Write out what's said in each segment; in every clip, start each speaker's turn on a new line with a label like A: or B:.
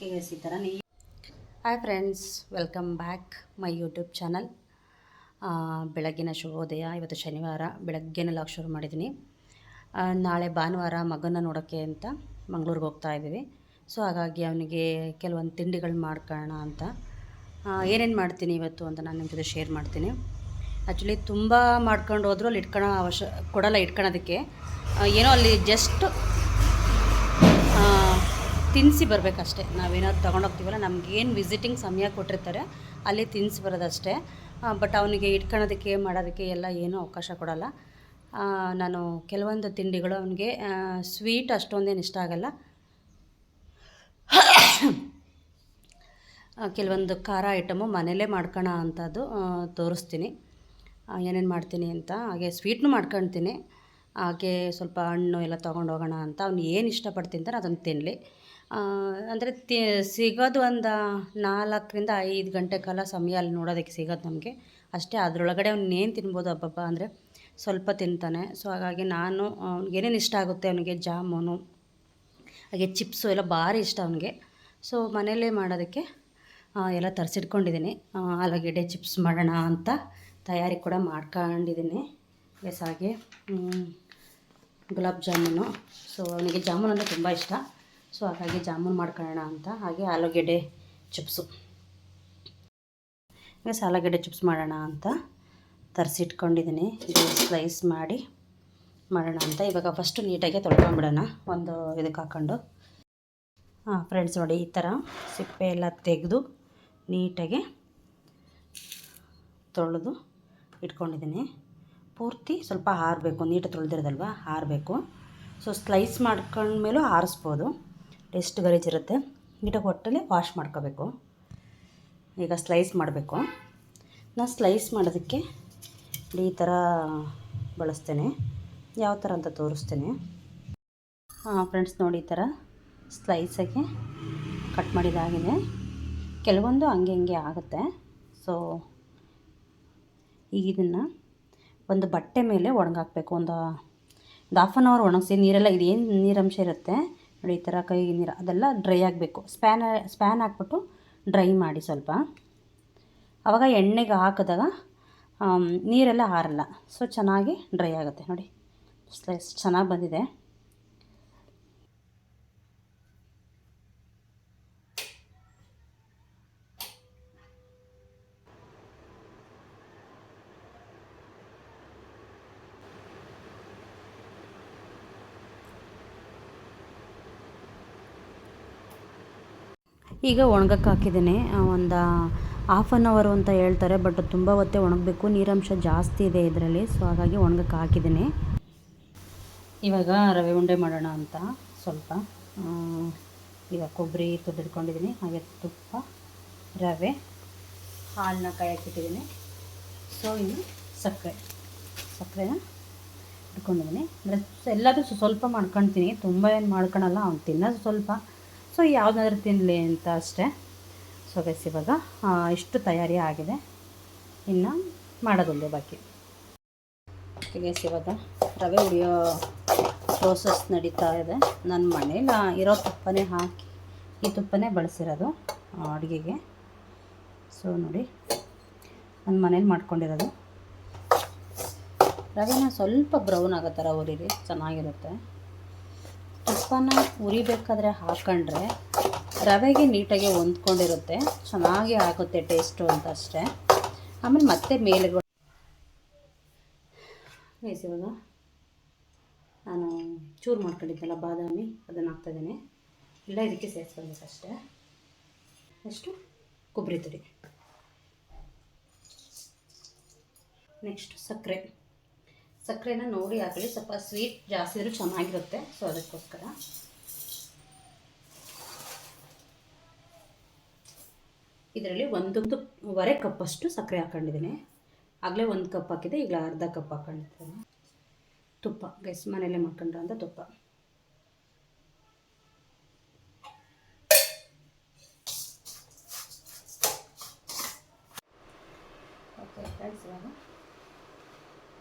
A: Guys ಈ ಥರ ನೀ hi friends welcome back my YouTube channel ಬೆಳಗ್ಗಿನ ಶುಭೋದಯ. ಇವತ್ತು ಶನಿವಾರ ಬೆಳಗ್ಗೆನೇ ಲಾಕ್ ಶುರು ಮಾಡಿದ್ದೀನಿ. ನಾಳೆ ಭಾನುವಾರ ಮಗನ ನೋಡೋಕ್ಕೆ ಅಂತ ಮಂಗ್ಳೂರಿಗೆ ಹೋಗ್ತಾ ಇದ್ದೀವಿ. ಸೊ ಹಾಗಾಗಿ ಅವನಿಗೆ ಕೆಲವೊಂದು ತಿಂಡಿಗಳು ಮಾಡ್ಕೋಣ ಅಂತ. ಏನೇನು ಮಾಡ್ತೀನಿ ಇವತ್ತು ಅಂತ ನಾನು ನಿಮ್ಮ ಜೊತೆ ಶೇರ್ ಮಾಡ್ತೀನಿ. ಆ್ಯಕ್ಚುಲಿ ತುಂಬ ಮಾಡ್ಕೊಂಡು ಹೋದರೂ ಅಲ್ಲಿ ಇಟ್ಕೊಳ್ಳೋ ಅವಶ್ಯ ಕೊಡಲ್ಲ ಇಟ್ಕೊಳ್ಳೋದಕ್ಕೆ ಆ, ಏನೋ ಅಲ್ಲಿ ಜಸ್ಟ್ ತಿನ್ನಿಸಿ ಬರಬೇಕಷ್ಟೆ. ನಾವೇನಾದ್ರು ತೊಗೊಂಡೋಗ್ತೀವಲ್ಲ, ನಮಗೇನು ವಿಸಿಟಿಂಗ್ ಸಮಯ ಕೊಟ್ಟಿರ್ತಾರೆ, ಅಲ್ಲಿ ತಿನ್ನಿಸಿ ಬರೋದಷ್ಟೇ. ಬಟ್ ಅವನಿಗೆ ಇಟ್ಕೊಳ್ಳೋದಕ್ಕೆ ಮಾಡೋದಕ್ಕೆ ಎಲ್ಲ ಏನೂ ಅವಕಾಶ ಕೊಡಲ್ಲ. ನಾನು ಕೆಲವೊಂದು ತಿಂಡಿಗಳು ಅವನಿಗೆ ಸ್ವೀಟ್ ಅಷ್ಟೊಂದೇನು ಇಷ್ಟ ಆಗಲ್ಲ. ಕೆಲವೊಂದು ಖಾರ ಐಟಮು ಮನೇಲೇ ಮಾಡ್ಕೋಣ ಅಂತದ್ದು ತೋರಿಸ್ತೀನಿ. ಏನೇನು ಮಾಡ್ತೀನಿ ಅಂತ, ಹಾಗೆ ಸ್ವೀಟ್ನು ಮಾಡ್ಕೊಳ್ತೀನಿ ಹಾಗೆ ಸ್ವಲ್ಪ ಹಣ್ಣು ಎಲ್ಲ ತೊಗೊಂಡು ಹೋಗೋಣ ಅಂತ, ಅವ್ನು ಏನು ಇಷ್ಟಪಡ್ತೀನಿ ಅಂತ ಅದನ್ನು ತಿನ್ನಲಿ ಅಂದರೆ ತಿ, ಸಿಗೋದು ಒಂದು ನಾಲ್ಕರಿಂದ ಐದು ಗಂಟೆ ಕಾಲ ಸಮಯ ಅಲ್ಲಿ ನೋಡೋದಕ್ಕೆ ಸಿಗೋದು ನಮಗೆ. ಅಷ್ಟೇ ಅದರೊಳಗಡೆ ಅವ್ನೇನು ತಿನ್ಬೋದು ಹಬ್ಬಬ್ಬ ಅಂದರೆ ಸ್ವಲ್ಪ ತಿಂತಾನೆ. ಸೊ ಹಾಗಾಗಿ ನಾನು ಏನೇನು ಇಷ್ಟ ಆಗುತ್ತೆ ಅವನಿಗೆ ಜಾಮೂನು, ಹಾಗೆ ಚಿಪ್ಸು ಎಲ್ಲ ಭಾರಿ ಇಷ್ಟ ಅವನಿಗೆ. ಸೊ ಮನೇಲೇ ಮಾಡೋದಕ್ಕೆ ಎಲ್ಲ ತರಿಸಿಟ್ಕೊಂಡಿದ್ದೀನಿ ಆಲೂಗೆಡ್ಡೆ ಚಿಪ್ಸ್ ಮಾಡೋಣ ಅಂತ ತಯಾರಿ ಕೂಡ ಮಾಡ್ಕೊಂಡಿದ್ದೀನಿ ಎಸ್ ಹಾಗೆ ಗುಲಾಬ್ ಜಾಮೂನು. ಸೊ ಅವನಿಗೆ ಜಾಮೂನು ಅಂದರೆ ತುಂಬ ಇಷ್ಟ. ಸೊ, ಹಾಗಾಗಿ ಜಾಮೂನ್ ಮಾಡ್ಕೊಳ್ಳೋಣ ಅಂತ. ಹಾಗೆ ಆಲೂಗೆಡ್ಡೆ ಚಿಪ್ಸು. ಎಸ್ ಆಲೂಗೆಡ್ಡೆ ಚಿಪ್ಸ್ ಮಾಡೋಣ ಅಂತ ತರಿಸಿಟ್ಕೊಂಡಿದ್ದೀನಿ. ಇದು ಸ್ಲೈಸ್ ಮಾಡಿ ಮಾಡೋಣ ಅಂತ. ಇವಾಗ ಫಸ್ಟು ನೀಟಾಗಿ ತೊಳ್ಕೊಂಡ್ಬಿಡೋಣ ಒಂದು ಇದಕ್ಕೆ ಹಾಕ್ಕೊಂಡು. ಹಾಂ ಫ್ರೆಂಡ್ಸ್ ನೋಡಿ, ಈ ಥರ ಸಿಪ್ಪೆ ಎಲ್ಲ ತೆಗೆದು ನೀಟಾಗಿ ತೊಳೆದು ಇಟ್ಕೊಂಡಿದ್ದೀನಿ. ಪೂರ್ತಿ ಸ್ವಲ್ಪ ಹಾರಬೇಕು ನೀಟಾಗಿ ತೊಳೆದಿರೋದಲ್ವ? ಹಾರಬೇಕು ಸೊ, ಸ್ಲೈಸ್ ಮಾಡ್ಕೊಂಡ್ಮೇಲೂ ಆರಿಸ್ಬೋದು. ಎಷ್ಟು ಗಲೀಜಿರುತ್ತೆ ನೀಟಾಗಿ ಒಟ್ಟಲ್ಲಿ ವಾಶ್ ಮಾಡ್ಕೋಬೇಕು. ಈಗ ಸ್ಲೈಸ್ ಮಾಡಬೇಕು. ನಾನು ಸ್ಲೈಸ್ ಮಾಡೋದಕ್ಕೆ ಈ ಥರ ಬಳಸ್ತೇನೆ. ಯಾವ ಥರ ಅಂತ ತೋರಿಸ್ತೇನೆ. ಹಾಂ ಫ್ರೆಂಡ್ಸ್ ನೋಡಿ ಈ ಥರ ಸ್ಲೈಸಾಗಿ ಕಟ್ ಮಾಡಿದಾಗಿದೆ. ಕೆಲವೊಂದು ಹಂಗೆ ಹಂಗೆ ಆಗುತ್ತೆ. ಸೊ ಈಗ ಇದನ್ನು ಒಂದು ಬಟ್ಟೆ ಮೇಲೆ ಒಣಗಾಕಬೇಕು. ಒಂದು ಒಂದು ಹಾಫ್ ಆನ್ ಅವರ್ ಒಣಗಿಸಿ ನೀರೆಲ್ಲ, ಇದೇನು ನೀರಂಶ ಇರುತ್ತೆ ನೋಡಿ, ಈ ಥರ ಕೈ ನೀರು, ಅದೆಲ್ಲ ಡ್ರೈ ಆಗಬೇಕು. ಸ್ಪ್ಯಾನ್ ಸ್ಪ್ಯಾನ್ ಹಾಕ್ಬಿಟ್ಟು ಡ್ರೈ ಮಾಡಿ ಸ್ವಲ್ಪ. ಆವಾಗ ಎಣ್ಣೆಗೆ ಹಾಕಿದಾಗ ನೀರೆಲ್ಲ ಹಾರಲ್ಲ. ಸೊ ಚೆನ್ನಾಗಿ ಡ್ರೈ ಆಗುತ್ತೆ. ನೋಡಿ ಚೆನ್ನಾಗಿ ಬಂದಿದೆ. ಈಗ ಒಣಗಕ್ಕೆ ಹಾಕಿದ್ದೀನಿ. ಒಂದು ಹಾಫ್ ಆನ್ ಅವರು ಅಂತ ಹೇಳ್ತಾರೆ ಬಟ್ ತುಂಬ ಹೊತ್ತೇ ಒಣಗಬೇಕು. ನೀರಂಶ ಜಾಸ್ತಿ ಇದೆ ಇದರಲ್ಲಿ ಸೊ ಹಾಗಾಗಿ ಒಣಗಕ್ಕೆ ಹಾಕಿದ್ದೀನಿ. ಇವಾಗ ರವೆ ಉಂಡೆ ಮಾಡೋಣ ಅಂತ, ಸ್ವಲ್ಪ. ಈಗ ಕೊಬ್ಬರಿ ತುರಿದಿಟ್ಕೊಂಡಿದ್ದೀನಿ ಹಾಗೆ ತುಪ್ಪ, ರವೆ, ಹಾಲನ್ನ ಕಾಯಕ್ಕಿಟ್ಟಿದ್ದೀನಿ ಸೊ ಇನ್ನು ಸಕ್ಕರೆ. ಸಕ್ಕರೆನ ಇಟ್ಕೊಂಡಿದ್ದೀನಿ. ಅಂದರೆ ಎಲ್ಲದೂ ಸ್ವಲ್ಪ ಮಾಡ್ಕೊಳ್ತೀನಿ ತುಂಬ ಏನು ಮಾಡ್ಕೊಳಲ್ಲ, ಅವ್ನು ತಿನ್ನೋದು ಸ್ವಲ್ಪ. ಸೊ ಯಾವುದಾದ್ರೂ ತಿನ್ನಲಿ ಅಂತ ಅಷ್ಟೇ. ಸೊ ಗೈಸ್ ಇವಾಗ ಇಷ್ಟು ತಯಾರಿ ಆಗಿದೆ. ಇನ್ನು ಮಾಡೋದೊಂದೇ ಬಾಕಿ. ಓಕೆ ಗೈಸ್ ಇವಾಗ ರವೆ ಉಡಿಯೋ ಪ್ರೋಸೆಸ್ ನಡೀತಾ ಇದೆ. ನನ್ನ ಮನೇಲಿ ಇರೋ ತುಪ್ಪನೇ ಹಾಕಿ, ಈ ತುಪ್ಪನೇ ಬಳಸಿರೋದು ಅಡುಗೆಗೆ. ಸೊ ನೋಡಿ ನನ್ನ ಮನೇಲಿ ಮಾಡ್ಕೊಂಡಿರೋದು. ರವೆನ ಸ್ವಲ್ಪ ಬ್ರೌನ್ ಆಗೋ ಥರ ಹುರಿರಿ, ಚೆನ್ನಾಗಿರುತ್ತೆ. ತುಪ್ಪನ ಉರಿಬೇಕಾದ್ರೆ ಹಾಕೊಂಡ್ರೆ ರವೆಗೆ ನೀಟಾಗಿ ಹೊಂದ್ಕೊಂಡಿರುತ್ತೆ. ಚೆನ್ನಾಗಿ ಆಗುತ್ತೆ ಟೇಸ್ಟು ಅಂತ ಅಷ್ಟೇ ಆಮೇಲೆ ಮತ್ತೆ ಮೇಲೆ ಇವಾಗ ನಾನು ಚೂರು ಮಾಡ್ಕೊಂಡಿದ್ದೆಲ್ಲ ಬಾದಾಮಿ, ಅದನ್ನು ಹಾಕ್ತಾಯಿದ್ದೀನಿ ಎಲ್ಲ ಇದಕ್ಕೆ ಸೇರಿಸ್ಕೊಳ್ಬೇಕಷ್ಟೇ. ನೆಕ್ಸ್ಟು ಕೊಬ್ಬರಿ ತುರಿ. ನೆಕ್ಸ್ಟ್ ಸಕ್ಕರೆ. ಸಕ್ಕರೆನ ನೋಡಿ ಹಾಕಲಿ ಸ್ವಲ್ಪ ಸ್ವೀಟ್ ಜಾಸ್ತಿ ಇದ್ರೂ ಚೆನ್ನಾಗಿರುತ್ತೆ. ಸೊ ಅದಕ್ಕೋಸ್ಕರ. ಇದರಲ್ಲಿ ಒಂದೊಂದುವರೆ ಕಪ್ಪಷ್ಟು ಸಕ್ಕರೆ ಹಾಕೊಂಡಿದ್ದೀನಿ. ಆಗಲೇ ಒಂದು ಕಪ್ ಹಾಕಿದೆ ಈಗ ಅರ್ಧ ಕಪ್ ಹಾಕೊಂಡಿದ್ದೀನಿ. ತುಪ್ಪ ಗೈಸ್ ಮನೇಲೆ ಮಾಡ್ಕೊಂಡ್ರೆ ಅಂತ ತುಪ್ಪ.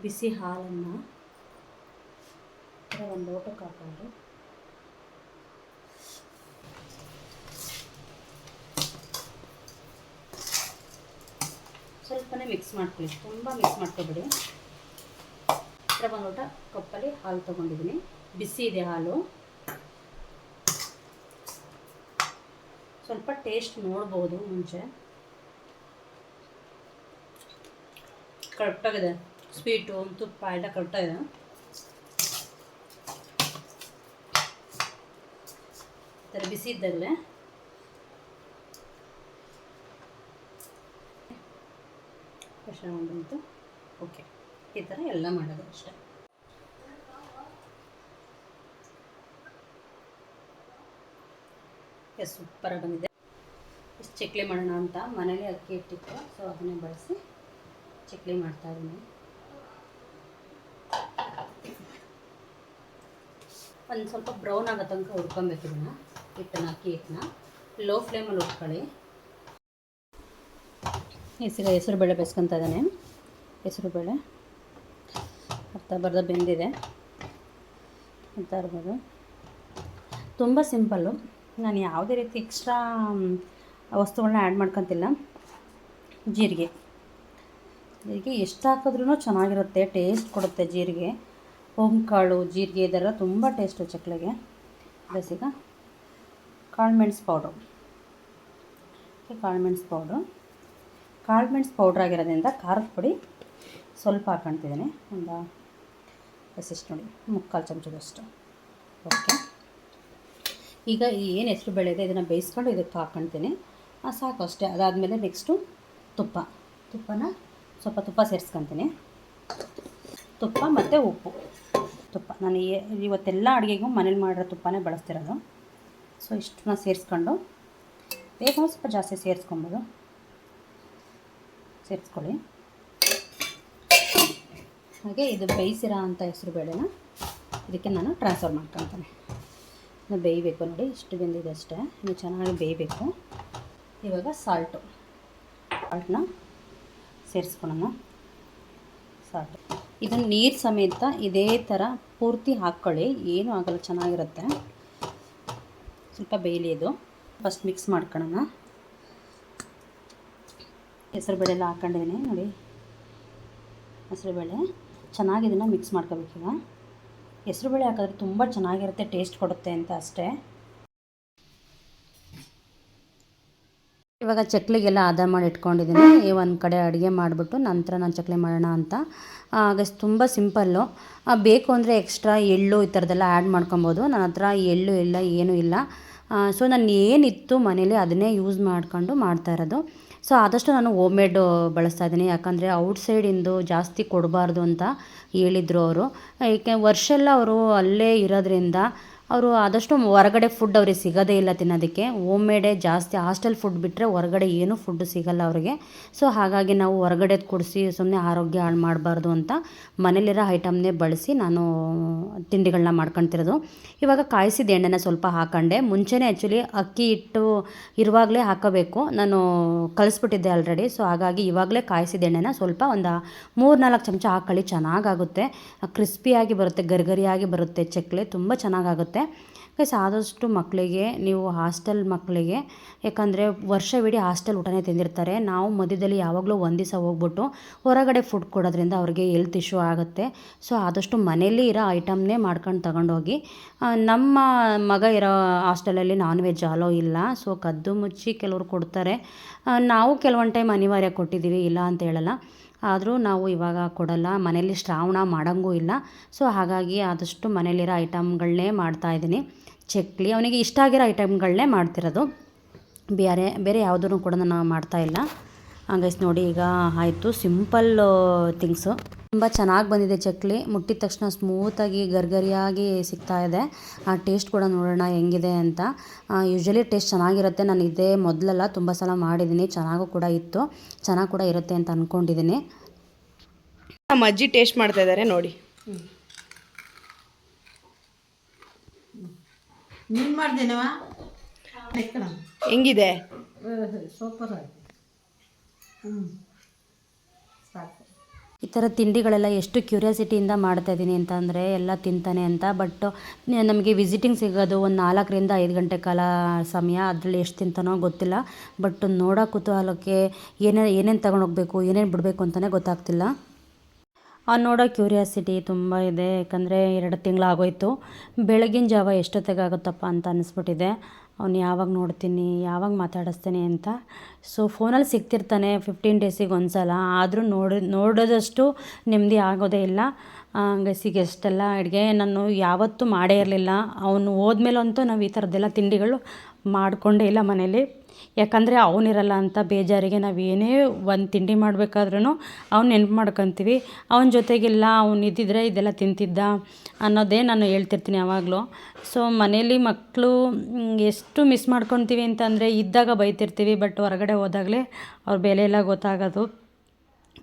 A: ಬಿಸಿ ಹಾಲನ್ನು ಒಂದು ಲೋಟಕ್ಕೆ ಹಾಕೊಂಡು ಸ್ವಲ್ಪನೇ ಮಿಕ್ಸ್ ಮಾಡ್ಕೊಳ್ಳಿ, ತುಂಬ ಮಿಕ್ಸ್ ಮಾಡ್ಕೊಬೇಡಿ. ಇತ್ರ ಒಂದು ಲೋಟ ಕಪ್ಪಲ್ಲಿ ಹಾಲು ತೊಗೊಂಡಿದ್ದೀನಿ. ಬಿಸಿ ಇದೆ ಹಾಲು. ಸ್ವಲ್ಪ ಟೇಸ್ಟ್ ನೋಡ್ಬೋದು ಮುಂಚೆ. ಕರೆಕ್ಟಾಗಿದೆ ಸ್ವೀಟು ತುಪ್ಪ ಎಲ್ಲ ಕರೆಕ್ಟಾಗಿದೆ ಈ ಥರ ಬಿಸಿ ಇದ್ದಾಗಲೇ. ಬಂತು. ಓಕೆ. ಈ ಥರ ಎಲ್ಲ ಮಾಡೋದು ಅಷ್ಟೇ. ಸೂಪರಾಗಿ ಬಂದಿದೆ. ಇಷ್ಟು ಚಕ್ಲಿ ಮಾಡೋಣ ಅಂತ ಮನೇಲಿ ಅಕ್ಕಿ ಇಟ್ಟಿತ್ತು. ಸೊ, ಅದನ್ನೇ ಬಳಸಿ ಚಕ್ಲಿ ಮಾಡ್ತಾ ಒಂದು ಸ್ವಲ್ಪ ಬ್ರೌನ್ ಆಗೋ ತನಕ ಹುರ್ಕೊಬೇಕು ಇದನ್ನು. ಹಿಟ್ಟನ್ನ, ಕೇಕ್ನ. ಲೋ ಫ್ಲೇಮಲ್ಲಿ ಉಟ್ಕೊಳ್ಳಿ ಹೆಸರು ಹೆಸರು ಬೇಳೆ ಬೇಯಿಸ್ಕೊತಾ ಇದ್ದಾನೆ. ಹೆಸರು ಬೇಳೆ. ಅರ್ಧ ಬರ್ಧ ಬೆಂದಿದೆ. ಅಂತ ಇರ್ಬೋದು ತುಂಬ ಸಿಂಪಲ್ಲು. ನಾನು ಯಾವುದೇ ರೀತಿ ಎಕ್ಸ್ಟ್ರಾ ವಸ್ತುಗಳನ್ನ ಆ್ಯಡ್ ಮಾಡ್ಕೊತಿಲ್ಲ. ಜೀರಿಗೆ. ಜೀರಿಗೆ ಎಷ್ಟು ಹಾಕಿದ್ರೂ ಚೆನ್ನಾಗಿರುತ್ತೆ ಟೇಸ್ಟ್ ಕೊಡುತ್ತೆ ಜೀರಿಗೆ. ಕಾಳು ಜೀರಿಗೆ ಇದೆಲ್ಲ ತುಂಬ ಟೇಸ್ಟು ಚಕ್ಲಿಗೆ. ಬೇಸಿಗ. ಕಾಳು ಮೆಣಸು ಪೌಡ್ರು ಕಾಳು ಮೆಣಸು ಪೌಡ್ರು ಕಾಳು ಮೆಣಸು ಪೌಡ್ರ್ ಆಗಿರೋದ್ರಿಂದ ಖಾರದ ಪುಡಿ ಸ್ವಲ್ಪ ಹಾಕೊಳ್ತಿದ್ದೀನಿ ಒಂದು ಬಸ್ಸಿಷ್ಟು ನೋಡಿ, ಮುಕ್ಕಾಲು ಚಮಚದಷ್ಟು. ಓಕೆ ಈಗ ಏನು ಹೆಸರು ಇದೆ ಇದನ್ನು ಬೇಯಿಸ್ಕೊಂಡು ಇದಕ್ಕೆ ಹಾಕ್ಕೊಳ್ತೀನಿ ಸಾಕು ಅಷ್ಟೇ. ಅದಾದಮೇಲೆ ನೆಕ್ಸ್ಟು ತುಪ್ಪ. ತುಪ್ಪನ ಸ್ವಲ್ಪ ತುಪ್ಪ ಸೇರಿಸ್ಕೊತೀನಿ. ತುಪ್ಪ ಮತ್ತು ಉಪ್ಪು. ತುಪ್ಪ. ನಾನು ಇವತ್ತೆಲ್ಲ ಅಡುಗೆಗೂ ಮನೇಲಿ ಮಾಡಿರೋ ತುಪ್ಪನೇ ಬಳಸ್ತಿರೋದು. ಸೊ ಇಷ್ಟನ್ನ ಸೇರಿಸ್ಕೊಂಡು, ಬೇಗ ಸ್ವಲ್ಪ ಜಾಸ್ತಿ ಸೇರಿಸ್ಕೊಬೋದು. ಸೇರಿಸ್ಕೊಳ್ಳಿ. ಹಾಗೆ ಇದು ಬೇಯಿಸಿರೋ ಅಂಥ ಹೆಸರು ಬೇಳೆನ ಇದಕ್ಕೆ ನಾನು ಟ್ರಾನ್ಸ್ಫರ್ ಮಾಡ್ಕೊತಾನೆ. ಇನ್ನು ಬೇಯಬೇಕು ನೋಡಿ, ಇಷ್ಟು ಬೆಂದಿದೆ ಅಷ್ಟೇ. ಇನ್ನು ಚೆನ್ನಾಗಿ ಬೇಯಬೇಕು. ಇವಾಗ ಸಾಲ್ಟು ಸಾಲ್ಟನ್ನ ಸೇರಿಸ್ಕೊಳ್ಳೋಣ. ಸಾಲ್ಟು ಇದನ್ನು ನೀರು ಸಮೇತ ಇದೇ ಥರ ಪೂರ್ತಿ ಹಾಕ್ಕೊಳ್ಳಿ ಏನೂ ಆಗಲ್ಲ, ಚೆನ್ನಾಗಿರುತ್ತೆ. ಸ್ವಲ್ಪ ಬೇಯಲಿ ಇದು. ಫಸ್ಟ್ ಮಿಕ್ಸ್ ಮಾಡ್ಕೊಳ್ಳೋಣ ಹೆಸರುಬೇಳೆ ಎಲ್ಲ ಹಾಕ್ಕೊಂಡಿದ್ದೀನಿ ನೋಡಿ. ಹೆಸರುಬೇಳೆ. ಚೆನ್ನಾಗಿ ಇದನ್ನು ಮಿಕ್ಸ್ ಮಾಡ್ಕೋಬೇಕೀಗ ಹೆಸರುಬೇಳೆ ಹಾಕಿದ್ರೆ ತುಂಬ ಚೆನ್ನಾಗಿರುತ್ತೆ ಟೇಸ್ಟ್ ಕೊಡುತ್ತೆ ಅಂತ ಅಷ್ಟೇ. ಇವಾಗ ಚಕ್ಲಿಗೆಲ್ಲ ಆದ ಮಾಡಿ ಇಟ್ಕೊಂಡಿದ್ದೀನಿ. ಈ ಒಂದು ಕಡೆ ಅಡುಗೆ ಮಾಡಿಬಿಟ್ಟು ನಂತರ ನಾನು ಚಕ್ಲಿ ಮಾಡೋಣ ಅಂತ. ಆಗ ತುಂಬ ಸಿಂಪಲ್ಲು ಬೇಕು ಅಂದರೆ ಎಕ್ಸ್ಟ್ರಾ ಎಳ್ಳು ಈ ಥರದ್ದೆಲ್ಲ ಆ್ಯಡ್ ಮಾಡ್ಕೊಬೋದು. ನನ್ನ ಹತ್ರ ಎಳ್ಳು ಇಲ್ಲ, ಏನೂ ಇಲ್ಲ. ಸೊ ನಾನು ಏನಿತ್ತು ಮನೇಲಿ ಅದನ್ನೇ ಯೂಸ್ ಮಾಡ್ಕೊಂಡು ಮಾಡ್ತಾ ಇರೋದು. ಸೊ ಆದಷ್ಟು ನಾನು ಹೋಮ್ ಮೇಡ್ ಬಳಸ್ತಾ ಇದ್ದೀನಿ. ಯಾಕಂದರೆ ಔಟ್ಸೈಡಿಂದು ಜಾಸ್ತಿ ಕೊಡಬಾರ್ದು ಅಂತ ಹೇಳಿದರು ಅವರು. ಏಕೆ ವರ್ಷ ಎಲ್ಲ ಅವರು ಅಲ್ಲೇ ಇರೋದ್ರಿಂದ ಅವರು ಆದಷ್ಟು ಹೊರಗಡೆ ಫುಡ್ ಅವ್ರಿಗೆ ಸಿಗೋದೇ ಇಲ್ಲ ತಿನ್ನೋದಕ್ಕೆ. ಹೋಮ್ ಮೇಡೇ ಜಾಸ್ತಿ ಹಾಸ್ಟೆಲ್ ಫುಡ್ ಬಿಟ್ಟರೆ ಹೊರಗಡೆ ಏನೂ ಫುಡ್ ಸಿಗಲ್ಲ ಅವ್ರಿಗೆ. ಸೊ ಹಾಗಾಗಿ ನಾವು ಹೊರಗಡೆ ಕೊಡಿಸಿ ಸುಮ್ಮನೆ ಆರೋಗ್ಯ ಹಾಳು ಮಾಡಬಾರ್ದು ಅಂತ ಮನೇಲಿರೋ ಐಟಮ್ನೇ ಬಳಸಿ ನಾನು ತಿಂಡಿಗಳನ್ನ ಮಾಡ್ಕೊತಿರೋದು. ಇವಾಗ ಕಾಯಿಸಿದ ಎಣ್ಣೆನ ಸ್ವಲ್ಪ ಹಾಕೊಂಡೆ. ಮುಂಚೆನೇ ಆ್ಯಕ್ಚುಲಿ ಅಕ್ಕಿ ಹಿಟ್ಟು ಇರುವಾಗಲೇ ಹಾಕೋಬೇಕು. ನಾನು ಕಲಿಸ್ಬಿಟ್ಟಿದ್ದೆ ಆಲ್ರೆಡಿ ಸೊ ಹಾಗಾಗಿ ಇವಾಗಲೇ ಕಾಯಿಸಿದ ಎಣ್ಣೆನ ಸ್ವಲ್ಪ ಒಂದು ಮೂರು ನಾಲ್ಕು ಚಮಚ ಹಾಕೊಳ್ಳಿ ಚೆನ್ನಾಗಾಗುತ್ತೆ. ಕ್ರಿಸ್ಪಿಯಾಗಿ ಬರುತ್ತೆ, ಗರಿಗರಿಯಾಗಿ ಬರುತ್ತೆ, ಚಕ್ಲೆ. ತುಂಬ ಚೆನ್ನಾಗಾಗುತ್ತೆ. ಗೈಸ್ ಆದಷ್ಟು ಮಕ್ಕಳಿಗೆ ನೀವು ಹಾಸ್ಟೆಲ್ ಮಕ್ಕಳಿಗೆ ಯಾಕಂದರೆ ವರ್ಷವಿಡೀ ಹಾಸ್ಟೆಲ್ ಊಟನೇ ತಿಂದಿರ್ತಾರೆ. ನಾವು ಮಧ್ಯದಲ್ಲಿ ಯಾವಾಗಲೂ ಒಂದು ದಿವಸ ಹೋಗ್ಬಿಟ್ಟು ಹೊರಗಡೆ ಫುಡ್ ಕೊಡೋದ್ರಿಂದ ಅವ್ರಿಗೆ ಹೆಲ್ತ್ ಇಶ್ಯೂ ಆಗುತ್ತೆ. ಸೊ ಆದಷ್ಟು ಮನೇಲಿ ಇರೋ ಐಟಮ್ನೇ ಮಾಡ್ಕೊಂಡು ತಗೊಂಡೋಗಿ ನಮ್ಮ ಮಗ ಇರೋ ಹಾಸ್ಟೆಲಲ್ಲಿ ನಾನ್ ವೆಜ್ ಅಲೋ ಇಲ್ಲ. ಸೊ ಕದ್ದು ಮುಚ್ಚಿ ಕೆಲವರು ಕೊಡ್ತಾರೆ. ನಾವು ಕೆಲವೊಂದು ಟೈಮ್ ಅನಿವಾರ್ಯ ಕೊಟ್ಟಿದ್ದೀವಿ, ಇಲ್ಲ ಅಂತ ಹೇಳಲ್ಲ. ಆದರೂ ನಾವು ಇವಾಗ ಕೊಡಲ್ಲ ಮನೇಲಿ ಶ್ರಾವಣ ಮಾಡೋಂಗೂ ಇಲ್ಲ. ಸೊ, ಹಾಗಾಗಿ ಆದಷ್ಟು ಮನೇಲಿರೋ ಐಟಮ್ಗಳನ್ನೇ ಮಾಡ್ತಾಯಿದ್ದೀನಿ ಚಕ್ಲಿ, ಅವನಿಗೆ ಇಷ್ಟ ಆಗಿರೋ ಐಟಮ್ಗಳನ್ನೇ ಮಾಡ್ತಿರೋದು. ಬೇರೆ ಬೇರೆ ಯಾವುದೂ ಕೂಡ ನಾನು ಮಾಡ್ತಾಯಿಲ್ಲ ಹಂಗೈಸ್ ನೋಡಿ, ಈಗ ಆಯಿತು. Simple things. ತುಂಬ ಚೆನ್ನಾಗಿ ಬಂದಿದೆ ಚಕ್ಲಿ. ಮುಟ್ಟಿದ ತಕ್ಷಣ ಸ್ಮೂತಾಗಿ ಗರ್ಗರಿಯಾಗಿ ಸಿಗ್ತಾ ಇದೆ. ಆ ಟೇಸ್ಟ್ ಕೂಡ ನೋಡೋಣ ಹೆಂಗಿದೆ ಅಂತ. ಯೂಶ್ವಲಿ ಟೇಸ್ಟ್ ಚೆನ್ನಾಗಿರುತ್ತೆ. ನಾನು ಇದೇ ಮೊದಲೆಲ್ಲ ತುಂಬ ಸಲ ಮಾಡಿದ್ದೀನಿ. ಚೆನ್ನಾಗೂ ಕೂಡ ಇತ್ತು. ಚೆನ್ನಾಗಿ ಕೂಡ ಇರುತ್ತೆ ಅಂತ ಅಂದ್ಕೊಂಡಿದ್ದೀನಿ
B: ನಮ್ಮ ಅಜ್ಜಿ ಟೇಸ್ಟ್ ಮಾಡ್ತಾ ಇದ್ದಾರೆ ನೋಡಿ. ಹೆಂಗಿದೆ?
C: ಸೂಪರ್ ಆಯ್ತು. ಹ್ಞೂ
A: ಈ ಥರ ತಿಂಡಿಗಳೆಲ್ಲ ಎಷ್ಟು ಕ್ಯೂರಿಯಾಸಿಟಿಯಿಂದ ಮಾಡ್ತಾ ಇದ್ದೀನಿ ಅಂತ ಅಂದರೆ ಎಲ್ಲ ತಿಂತಾನೆ ಅಂತ. ಬಟ್ ನಮಗೆ ವಿಸಿಟಿಂಗ್ ಸಿಗೋದು ಒಂದು ನಾಲ್ಕರಿಂದ ಐದು ಗಂಟೆ ಕಾಲ ಸಮಯ. ಅದರಲ್ಲಿ ಎಷ್ಟು ತಿಂತಾನೋ ಗೊತ್ತಿಲ್ಲ. ಬಟ್ ನೋಡೋ ಕುತೂಹಲಕ್ಕೆ ಏನೇ, ಏನೇನು ತಗೊಂಡೋಗ್ಬೇಕು ಏನೇನು ಬಿಡಬೇಕು ಅಂತಲೇ ಗೊತ್ತಾಗ್ತಿಲ್ಲ. ಆ, ನೋಡೋ ಕ್ಯೂರಿಯಾಸಿಟಿ ತುಂಬ ಇದೆ. ಯಾಕಂದರೆ ಎರಡು ತಿಂಗಳಾಗೋಯ್ತು. ಬೆಳಗಿನ ಜಾವ ಎಷ್ಟೊತ್ತಿಗಾಗುತ್ತಪ್ಪ ಅಂತ ಅನಿಸ್ಬಿಟ್ಟಿದೆ. ಅವ್ನು ಯಾವಾಗ ನೋಡ್ತೀನಿ, ಯಾವಾಗ ಮಾತಾಡಿಸ್ತೀನಿ ಅಂತ. ಸೊ ಫೋನಲ್ಲಿ ಸಿಗ್ತಿರ್ತಾನೆ ಫಿಫ್ಟೀನ್ ಡೇಸಿಗೆ ಒಂದು ಸಲ ಆದರೂ ನೋಡಿ, ನೋಡೋದಷ್ಟು ನೆಮ್ಮದಿ ಆಗೋದೇ ಇಲ್ಲ. ಗಸಿಗೆ ಎಷ್ಟೆಲ್ಲ ಅಡುಗೆ ನಾನು ಯಾವತ್ತೂ ಮಾಡೇ ಇರಲಿಲ್ಲ. ಅವನು ಹೋದ್ಮೇಲಂತೂ ನಾವು ಈ ಥರದ್ದೆಲ್ಲ ತಿಂಡಿಗಳು ಮಾಡಿಕೊಂಡೇ ಇಲ್ಲ ಮನೇಲಿ. ಯಾಕಂದರೆ ಅವನಿರಲ್ಲ ಅಂತ ಬೇಜಾರಿಗೆ ನಾವು ಏನೇ ಒಂದು ತಿಂಡಿ ಮಾಡಬೇಕಾದ್ರೂ ಅವ್ನು ನೆನ್ಪು ಮಾಡ್ಕೊತೀವಿ. ಅವನ ಜೊತೆಗಿಲ್ಲ ಅವ್ನು ಇದ್ದಿದ್ರೆ ಇದೆಲ್ಲ ತಿಂತಿದ್ದ ಅನ್ನೋದೇ ನಾನು ಹೇಳ್ತಿರ್ತೀನಿ ಯಾವಾಗಲೂ. ಸೊ ಮನೇಲಿ ಮಕ್ಕಳು ಎಷ್ಟು ಮಿಸ್ ಮಾಡ್ಕೊತೀವಿ ಅಂತಂದರೆ ಇದ್ದಾಗ ಬೈತಿರ್ತೀವಿ ಬಟ್ ಹೊರಗಡೆ ಹೋದಾಗಲೇ ಅವ್ರ ಬೆಲೆ ಎಲ್ಲ ಗೊತ್ತಾಗೋದು.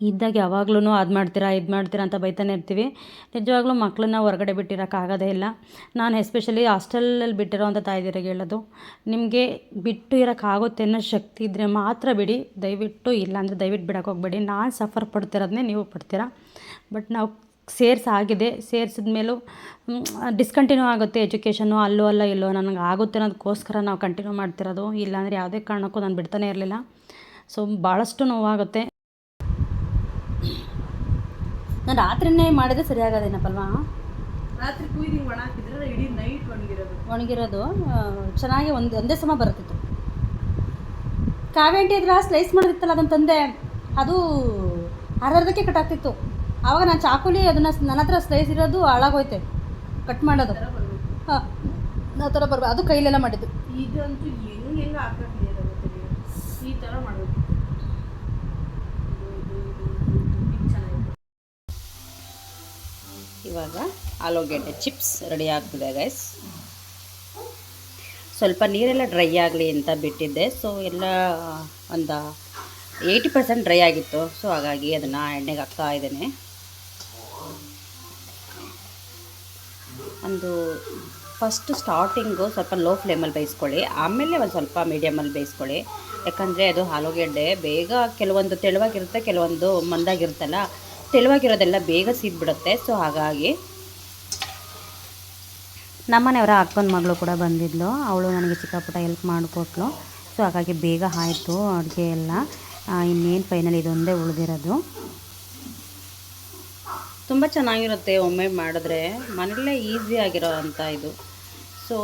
A: ಇದ್ದಾಗ ಯಾವಾಗ್ಲೂ ಅದು ಮಾಡ್ತೀರಾ, ಇದು ಮಾಡ್ತೀರಾ ಅಂತ ಬೈತಾನೆ ಇರ್ತೀವಿ. ನಿಜವಾಗ್ಲೂ ಮಕ್ಕಳನ್ನ ಹೊರಗಡೆ ಬಿಟ್ಟಿರೋಕ್ಕಾಗೋದೇ ಇಲ್ಲ. ನಾನು ಎಸ್ಪೆಷಲಿ ಹಾಸ್ಟೆಲಲ್ಲಿ ಬಿಟ್ಟಿರೋವಂಥ ತಾಯ್ದಿರಿಗೆ ಹೇಳೋದು, ನಿಮಗೆ ಬಿಟ್ಟು ಇರೋಕ್ಕಾಗುತ್ತೆ ಅನ್ನೋ ಶಕ್ತಿ ಇದ್ದರೆ ಮಾತ್ರ ಬಿಡಿ. ದಯವಿಟ್ಟು ಇಲ್ಲಾಂದರೆ ದಯವಿಟ್ಟು ಬಿಡೋಕೆ ಹೋಗಬೇಡಿ. ನಾನು ಸಫರ್ ಪಡ್ತಿರೋದನ್ನೇ ನೀವು ಪಡ್ತೀರಾ. ಬಟ್ ನಾವು ಸೇರ್ಸಾಗಿದೆ ಸೇರ್ಸಿದ ಮೇಲೂ ಡಿಸ್ಕಂಟಿನ್ಯೂ ಆಗುತ್ತೆ ಎಜುಕೇಷನು ಅಲ್ಲೂ ಅಲ್ಲ ಇಲ್ಲೋ. ನನಗೆ ಆಗುತ್ತೆ ಅನ್ನೋದಕ್ಕೋಸ್ಕರ ನಾವು ಕಂಟಿನ್ಯೂ ಮಾಡ್ತಿರೋದು. ಇಲ್ಲಾಂದರೆ ಯಾವುದೇ ಕಾರಣಕ್ಕೂ ನಾನು ಬಿಡ್ತಾನೆ ಇರಲಿಲ್ಲ. ಸೊ ಭಾಳಷ್ಟು ನೋವಾಗುತ್ತೆ. ನಾನು ರಾತ್ರಿನೇ ಮಾಡಿದ್ರೆ ಸರಿಯಾಗೋದೇನಪ್ಪಲ್ವಾ?
B: ರಾತ್ರಿ ಕುಯ್ದು ಹಿಂಗೆ ಒಣ ಹಾಕಿದ್ರೆ ಇಡೀ ನೈಟ್ ಒಣಗಿರೋದು.
A: ಒಣಗಿರೋದು. ಚೆನ್ನಾಗಿ ಒಂದು ಒಂದೇ ಸಮ ಬರ್ತಿತ್ತು ಕಾವೇಂಟಿ ಅದ್ರ ಸ್ಲೈಸ್ ಮಾಡಿದಿತ್ತಲ್ಲ ಅದನ್ನು ತಂದೆ ಅದು ಅರ್ಧಕ್ಕೆ ಕಟ್ ಆಗ್ತಿತ್ತು. ಆವಾಗ ನಾನು ಚಾಕುಲಿ ಅದನ್ನು ನನ್ನ ಹತ್ರ ಸ್ಲೈಸ್ ಇರೋದು ಹಾಳಾಗೋಯ್ತೆ ಕಟ್ ಮಾಡೋದು. ಹಾಂ ಆ ಥರ ಬರ್ಬೋದು ಅದು ಕೈಲೆಲ್ಲ ಮಾಡಿದ್ದು.
B: ಇದಂತೂ ಹೆಂಗೆ ಹೆಂಗೆ ಹಾಕಕ್ಕೆ ಈ ಥರ
A: ಇವಾಗ ಆಲೂಗೆಡ್ಡೆ ಚಿಪ್ಸ್ ರೆಡಿ ಆಗ್ತಿದೆ ಗೈಸ್ ಸ್ವಲ್ಪ ನೀರೆಲ್ಲ ಡ್ರೈ ಆಗಲಿ ಅಂತ ಬಿಟ್ಟಿದ್ದೆ. ಸೊ ಎಲ್ಲ ಒಂದು ಏಯ್ಟಿ ಪರ್ಸೆಂಟ್ ಡ್ರೈ ಆಗಿತ್ತು. ಸೊ ಹಾಗಾಗಿ ಅದನ್ನು ಎಣ್ಣೆಗೆ ಹಾಕ್ತಾ ಇದ್ದೇನೆ. ಒಂದು ಫಸ್ಟ್ ಸ್ಟಾರ್ಟಿಂಗು ಸ್ವಲ್ಪ ಲೋ ಫ್ಲೇಮಲ್ಲಿ ಬೇಯಿಸ್ಕೊಳ್ಳಿ. ಆಮೇಲೆ ಒಂದು ಸ್ವಲ್ಪ ಮೀಡಿಯಮಲ್ಲಿ ಬೇಯಿಸ್ಕೊಳ್ಳಿ. ಯಾಕಂದರೆ ಅದು ಆಲೂಗೆಡ್ಡೆ ಬೇಗ ಕೆಲವೊಂದು ತೆಳುವಾಗಿರುತ್ತೆ, ಕೆಲವೊಂದು ಮಂದಾಗಿರುತ್ತಲ್ಲ ತೆಳುವಾಗಿರೋದೆಲ್ಲ ಬೇಗ ಸಿದ್ಬಿಡುತ್ತೆ. ಸೊ ಹಾಗಾಗಿ ನಮ್ಮನೆಯವರ ಅಕ್ಕನ ಮಗಳು ಕೂಡ ಬಂದಿದ್ಲು. ಅವಳು ನನಗೆ ಚಿಕ್ಕಪುಟ್ಟ ಹೆಲ್ಪ್ ಮಾಡಿಕೊಟ್ಲು. ಸೊ ಹಾಗಾಗಿ ಬೇಗ ಆಯಿತು ಅಡುಗೆ ಎಲ್ಲ. ಇನ್ನೇನು ಫೈನಲ್ ಇದೊಂದೇ ಉಳಿದಿರೋದು. ತುಂಬ ಚೆನ್ನಾಗಿರುತ್ತೆ ಒಮ್ಮೆ ಮಾಡಿದ್ರೆ. ಮನೆಯಲ್ಲೇ ಈಸಿ ಆಗಿರೋ ಅಂಥ ಇದು. ಸೊ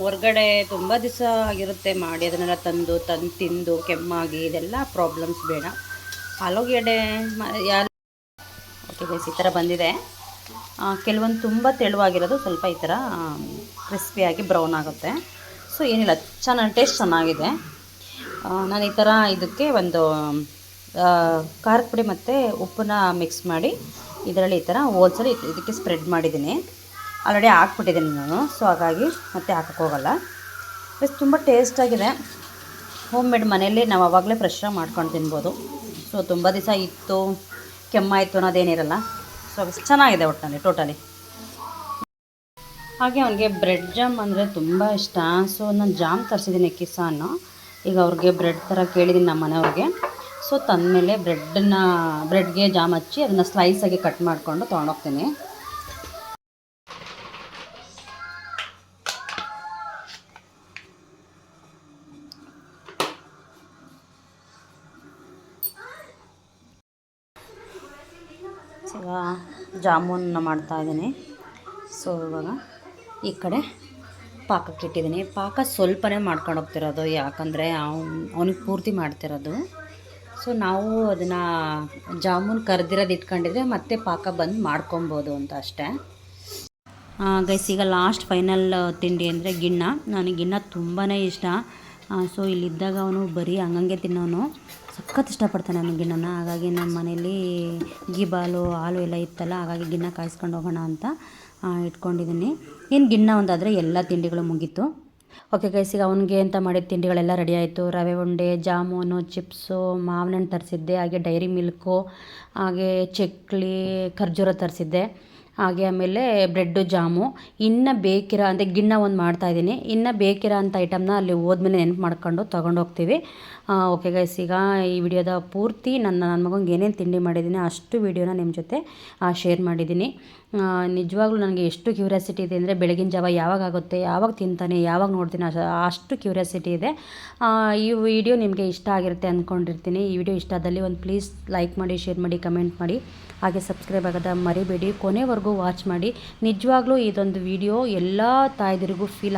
A: ಹೊರ್ಗಡೆ ತುಂಬ ದಿವಸ ಆಗಿರುತ್ತೆ ಮಾಡಿ, ಅದನ್ನೆಲ್ಲ ತಂದು ತಂದು, ತಿಂದು, ಕೆಮ್ಮಾಗಿ, ಇದೆಲ್ಲ ಪ್ರಾಬ್ಲಮ್ಸ್ ಬೇಡ. ಆಲೂಗೆಡ್ಡೆ ಯಾರು ಓಕೆ ಗೈಸ್ ಈ ಥರ ಬಂದಿದೆ. ಕೆಲವೊಂದು ತುಂಬ ತೆಳುವಾಗಿರೋದು ಸ್ವಲ್ಪ ಈ ಥರ ಕ್ರಿಸ್ಪಿಯಾಗಿ ಬ್ರೌನ್ ಆಗುತ್ತೆ. ಸೊ ಏನಿಲ್ಲ ಚೆನ್ನಾಗಿ ಟೇಸ್ಟ್ ಚೆನ್ನಾಗಿದೆ. ನಾನು ಈ ಥರ ಇದಕ್ಕೆ ಒಂದು ಖಾರದ ಪುಡಿ ಮತ್ತು ಉಪ್ಪನ್ನ ಮಿಕ್ಸ್ ಮಾಡಿ ಇದರಲ್ಲಿ ಈ ಥರ ಹೋಲ್ಸಲಿ ಇದಕ್ಕೆ ಸ್ಪ್ರೆಡ್ ಮಾಡಿದ್ದೀನಿ. ಆಲ್ರೆಡಿ ಹಾಕ್ಬಿಟ್ಟಿದ್ದೀನಿ ನಾನು ಸೊ ಹಾಗಾಗಿ ಮತ್ತೆ ಹಾಕೋಕ್ಕೋಗಲ್ಲ ಪ್ಲಸ್ ತುಂಬ ಟೇಸ್ಟಾಗಿದೆ ಹೋಮ್ ಮೇಡ್ ಮನೆಯಲ್ಲಿ ನಾವು ಆವಾಗಲೇ ಫ್ರೆಶ್ಶಾಗಿ ಮಾಡ್ಕೊಂಡು ತಿನ್ಬೋದು. ಸೊ ತುಂಬ ದಿವಸ ಇತ್ತು. ಕೆಮ್ಮಾಯಿತು ಅನ್ನೋದೇನಿರಲ್ಲ ಸೊ ಚೆನ್ನಾಗಿದೆ ಒಟ್ಟಿನಲ್ಲಿ ಟೋಟಲಿ ಹಾಗೆ ಅವನಿಗೆ ಬ್ರೆಡ್ ಜಾಮ್ ಅಂದರೆ ತುಂಬ ಇಷ್ಟ. ಸೊ ನಾನು ಜಾಮ್ ತರಿಸಿದ್ದೀನಿ ಕಿಸಾನು. ಈಗ ಅವ್ರಿಗೆ ಬ್ರೆಡ್ ಥರ ಕೇಳಿದ್ದೀನಿ ನಮ್ಮ ಮನೆಯವ್ರಿಗೆ. ಸೊ ತಂದಮೇಲೆ ಬ್ರೆಡ್ಡನ್ನ ಬ್ರೆಡ್ಗೆ ಜಾಮ್ ಹಚ್ಚಿ ಅದನ್ನು ಸ್ಲೈಸಾಗಿ ಕಟ್ ಮಾಡಿಕೊಂಡು ತೊಗೊಂಡೋಗ್ತೀನಿ. ಜಾಮೂನ್ನ ಮಾಡ್ತಾ ಇದ್ದೀನಿ. ಸೊ ಇವಾಗ ಈ ಕಡೆ ಪಾಕಕ್ಕೆ ಇಟ್ಟಿದ್ದೀನಿ. ಪಾಕ ಸ್ವಲ್ಪನೇ ಮಾಡ್ಕೊಂಡು ಹೋಗ್ತಿರೋದು, ಯಾಕಂದರೆ ಅವ್ನು, ಅವ್ನಿಗೆ ಪೂರ್ತಿ ಮಾಡ್ತಿರೋದು. ಸೊ ನಾವು ಅದನ್ನು ಜಾಮೂನ್ ಕರೆದಿರೋದು ಇಟ್ಕೊಂಡಿದ್ರೆ ಮತ್ತೆ ಪಾಕ ಬಂದು ಮಾಡ್ಕೊಬೋದು ಅಂತ ಅಷ್ಟೇ. ಗೈಸ್ ಈಗ ಲಾಸ್ಟ್ ಫೈನಲ್ ತಿಂಡಿ ಅಂದರೆ ಗಿಣ್ಣ ನನಗೆ ಗಿಣ್ಣ ತುಂಬಾ ಇಷ್ಟ. ಸೊ ಇಲ್ಲಿದ್ದಾಗ ಅವನು ಬರೀ ಹಂಗಂಗೆ ತಿನ್ನೋನು. ಸಖತ್ ಇಷ್ಟಪಡ್ತಾನೆ ಅವನು ಗಿಣ್ಣನ ಹಾಗಾಗಿ ನಮ್ಮ ಮನೇಲಿ ಗಿಬಾಲು ಹಾಲು ಎಲ್ಲ ಇತ್ತಲ್ಲ, ಹಾಗಾಗಿ ಗಿಣ್ಣ ಕಾಯಿಸ್ಕೊಂಡು ಹೋಗೋಣ ಅಂತ ಇಟ್ಕೊಂಡಿದ್ದೀನಿ. ಏನು ಗಿಣ್ಣ ಒಂದಾದರೆ ಎಲ್ಲ ತಿಂಡಿಗಳು ಮುಗೀತು. ಓಕೆ ಕೈಸಿಗೆ ಅವನಿಗೆ ಅಂತ ಮಾಡಿದ ತಿಂಡಿಗಳೆಲ್ಲ ರೆಡಿ ಆಯಿತು. ರವೆ ಉಂಡೆ, ಜಾಮೂನು, ಚಿಪ್ಸು ಮಾವಿನ ಹಣ್ಣು ತರಿಸಿದ್ದೆ, ಹಾಗೆ ಡೈರಿ ಮಿಲ್ಕು ಹಾಗೆ ಚಕ್ಲಿ, ಖರ್ಜೂರ ತರಿಸಿದ್ದೆ. ಹಾಗೆ ಆಮೇಲೆ ಬ್ರೆಡ್ಡು ಜಾಮು. ಇನ್ನು ಬೇಕಿರೋ ಅಂದರೆ ಗಿಣ್ಣ ಒಂದು ಮಾಡ್ತಾಯಿದ್ದೀನಿ ಇನ್ನು ಬೇಕಿರೋ ಅಂಥ ಐಟಮ್ನ ಅಲ್ಲಿ ಹೋದ್ಮೇಲೆ ನೆನಪು ಮಾಡ್ಕೊಂಡು ತೊಗೊಂಡೋಗ್ತೀವಿ ಓಕೆ ಗೈಸ್ ಈಗ ಈ ವಿಡಿಯೋದ ಪೂರ್ತಿ ನನ್ನ ನನ್ನ ಮಗಂಗೆ ಏನೇನು ತಿಂಡಿ ಮಾಡಿದ್ದೀನಿ ಅಷ್ಟು ವಿಡಿಯೋನ ನಿಮ್ಮ ಜೊತೆ ಶೇರ್ ಮಾಡಿದ್ದೀನಿ. ನಿಜವಾಗ್ಲೂ ನನಗೆ ಎಷ್ಟು ಕ್ಯೂರಿಯಾಸಿಟಿ ಇದೆ ಅಂದರೆ ಬೆಳಗಿನ ಜಾವ ಯಾವಾಗ ಆಗುತ್ತೆ, ಯಾವಾಗ ತಿಂತಾನೆ, ಯಾವಾಗ ನೋಡ್ತೀನಿ ಅಷ್ಟು ಕ್ಯೂರಿಯಾಸಿಟಿ ಇದೆ. ಈ ವಿಡಿಯೋ ನಿಮಗೆ ಇಷ್ಟ ಆಗಿರುತ್ತೆ ಅಂದ್ಕೊಂಡಿರ್ತೀನಿ ಈ ವಿಡಿಯೋ ಇಷ್ಟ ಆದಲ್ಲಿ ಒಂದು ಪ್ಲೀಸ್ ಲೈಕ್ ಮಾಡಿ ಶೇರ್ ಮಾಡಿ ಕಮೆಂಟ್ ಮಾಡಿ. ಹಾಗೆ ಸಬ್ಸ್ಕ್ರೈಬ್ ಆಗೋದ ಮರಿಬೇಡಿ. ಕೊನೆವರೆಗೂ ವಾಚ್ ಮಾಡಿ. ನಿಜವಾಗ್ಲೂ ಇದೊಂದು ವಿಡಿಯೋ ಎಲ್ಲ ತಾಯಂದಿರಿಗೂ ಫೀಲ್